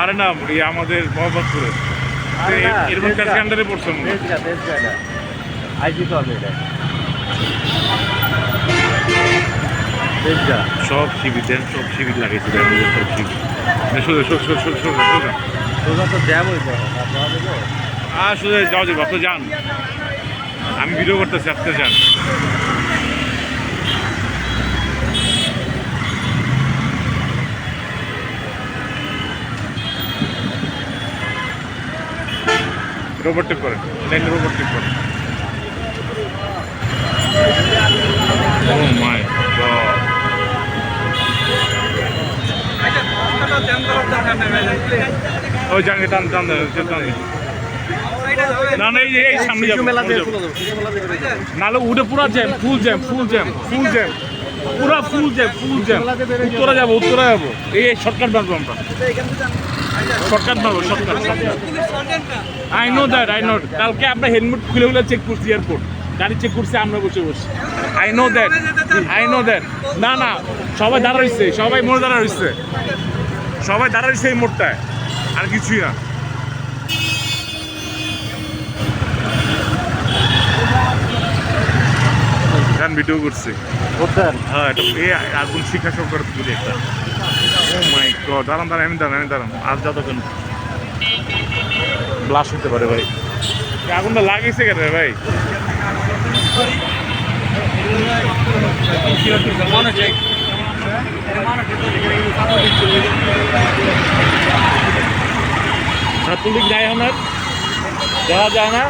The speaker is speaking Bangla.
আরে না আমাদের মোহাম্মদপুরে। এরকম পড়ছে আইজি তো হবে এটা। সব শিবির দেন সব শিবির লাগাইছে সব শিবির সোজা সোজা সোজা সোজা সোজা সোজা তো জ্যাম হয়ে যাবে? আর সোজা যাও যাব আপনি যান। আমি ভিডিও করতেছি আপনি যান। রোবট টিপ করেন লাইন রোবট টিপ করেন। ও ওই জানি টান না না, এই সামনে করে উঠে পুরা jam full jam full jam full jam. পুরা full jam full jam. Uttara যাব উত্তরা যাব। এই শর্টকাট আমরা। শর্টকাট মারবো shortcut I know that I know কালকে আমরা হেলমেট খুলে খুলে চেক করছি এয়ারপোর্ট গাড়ি চেক করছি আমরা বসে বসে I know that I know that না না সবাই দাঁড়া রয়েছে সবাই মোড়ে দাঁড়া রয়েছে। সবাই দাঁড়া রয়েছে এই মোড়টায়। আর কিছুই না। গান ভিডিও করছি। হ্যাঁ এটা আগুন শিক্ষা সরকার একটা। দাঁড়ান দাঁড়ান, আমি দাঁড়ান আমি দাঁড়ান, আর যতক্ষণ ব্লাশ হতে পারে ভাই। আগুনটা লাগিয়েছে কেন ভাই? ছাত্রলীগ যায় আমার যাওয়া যায় না।